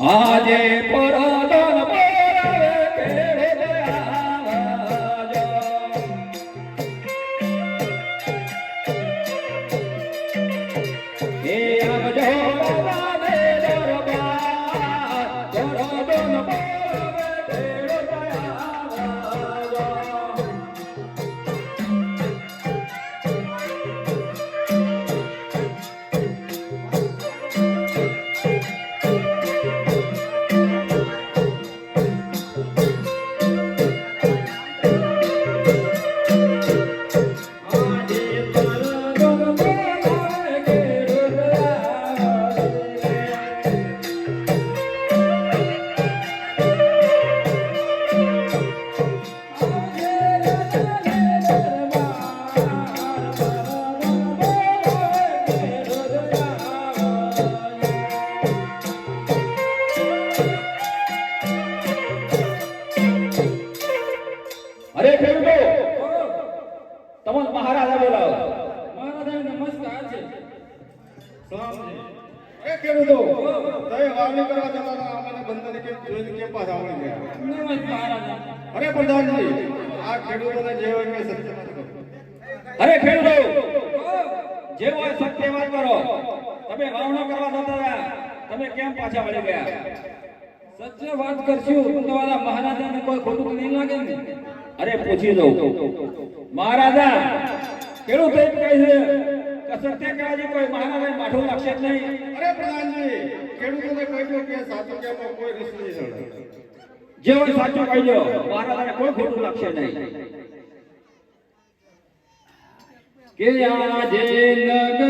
આજે પરદન. એ આવજો દરબાર, પરદન પરવે તમને મહારાજા બોલાવો. મહારાજા નમસ્કાર છે. એ કેમ જો તમે વાવણી કરવા જતા હતા અમને બંધને કેમ જોઈને કે પાછા વળી ગયા. નમસ્કાર મહારાજા. અરે પ્રધાનજી આ ખેડૂતોને જે હોય કે સત્ય અરે ખેડૂતો જે હોય સત્ય વાત કરો. તમે વાવણો કરવા જતા હતા તમે કેમ પાછા વળી ગયા? સત્ય વાત કરશું તો તમારા મહારાજાને કોઈ ખોટું નહીં લાગે ને? અરે પૂછી દઉં મહારાજા ખેડૂત એમ કહે છે? કે સત્ય કહેવાથી કોઈ મહારાજા માઠું લાગશે જ નહીં. અરે પ્રધાનજી ખેડૂતોને કહ્યું કે સાચું કહેવામાં કોઈ રીસ નહીં જે હોય સાચું કહી દો. મહારાજાને કોઈ ખોટું લાગશે નહીં. કે આજે નગર